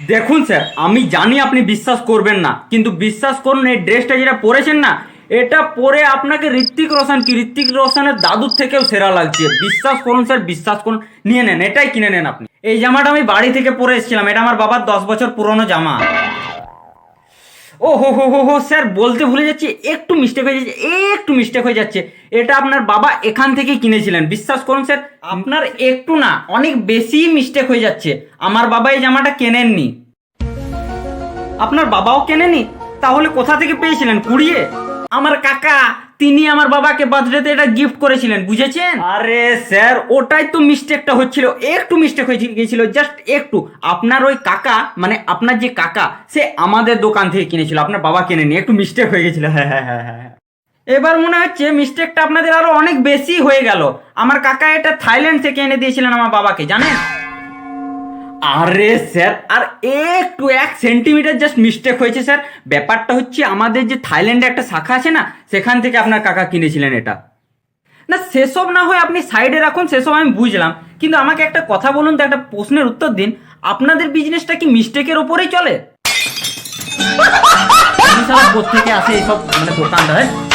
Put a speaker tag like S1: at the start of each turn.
S1: দেখুন স্যার, আমি জানি আপনি বিশ্বাস করবেন না, কিন্তু বিশ্বাস করুন, এই ড্রেসটা যেটা পরেছেন না, এটা পরে আপনাকে ঋত্বিক রোশন কি? ঋত্বিক রোশনের দাদুর থেকেও সেরা লাগছে। বিশ্বাস করুন স্যার, বিশ্বাস করুন। নিয়ে নেন, এটাই কিনে নেন আপনি। এই জামাটা আমি বাড়ি থেকে পরে এসেছিলাম, এটা আমার বাবার দশ বছর পুরনো জামা। ও হো হো হো হো, স্যার, বলতে ভুলে যাচ্ছি, একটু মিস্টেক হয়ে যাচ্ছে, একটু মিস্টেক হয়ে যাচ্ছে। এটা আপনার বাবা এখান থেকে কিনেছিলেন, বিশ্বাস করুন স্যার, আপনার একটু না, অনেক বেশি মিস্টেক হয়ে যাচ্ছে। আমার বাবা এই জামাটা কেনেননি। আপনার বাবাও কেনেনি? তাহলে কোথা থেকে পেয়েছিলেন, কুড়িয়ে? আমার কাকা তিনি আমার বাবাকে বার্থডেতে এটা গিফট করেছিলেন বুঝেছেন? আরে স্যার ওটাই তো মিস্টেকটা হচ্ছিল একটু মিস্টেক হয়ে গিয়েছিল জাস্ট একটু। আপনার ওই কাকা মানে আপনার যে কাকা সে আমাদের দোকান থেকে কিনেছিল আপনার বাবা কেনেনি একটু মিস্টেক হয়ে গেছিল হ্যাঁ হ্যাঁ হ্যাঁ হ্যাঁ এবার মনে হচ্ছে মিস্টেকটা আপনাদের আরও অনেক বেশি হয়ে গেল। আমার কাকা এটা থাইল্যান্ড থেকে এনে দিয়েছিলেন আমার বাবাকে জানেন? আরে স্যার আর একটু এক সেন্টিমিটার জাস্ট মিস্টেক হয়েছে স্যার ব্যাপারটা হচ্ছে আমাদের যে থাইল্যান্ডে একটা শাখা আছে না, সেখান থেকে আপনার কাকা কিনেছিলেন এটা। না, সেসব না হয় আপনি সাইডে রাখুন, সেসব আমি বুঝলাম। কিন্তু আমাকে একটা কথা বলুন তো, একটা প্রশ্নের উত্তর দিন। আপনাদের বিজনেসটা কি মিস্টেকের ওপরেই চলে? থেকে আসে এইসব মানে দোকানটা হ্যাঁ?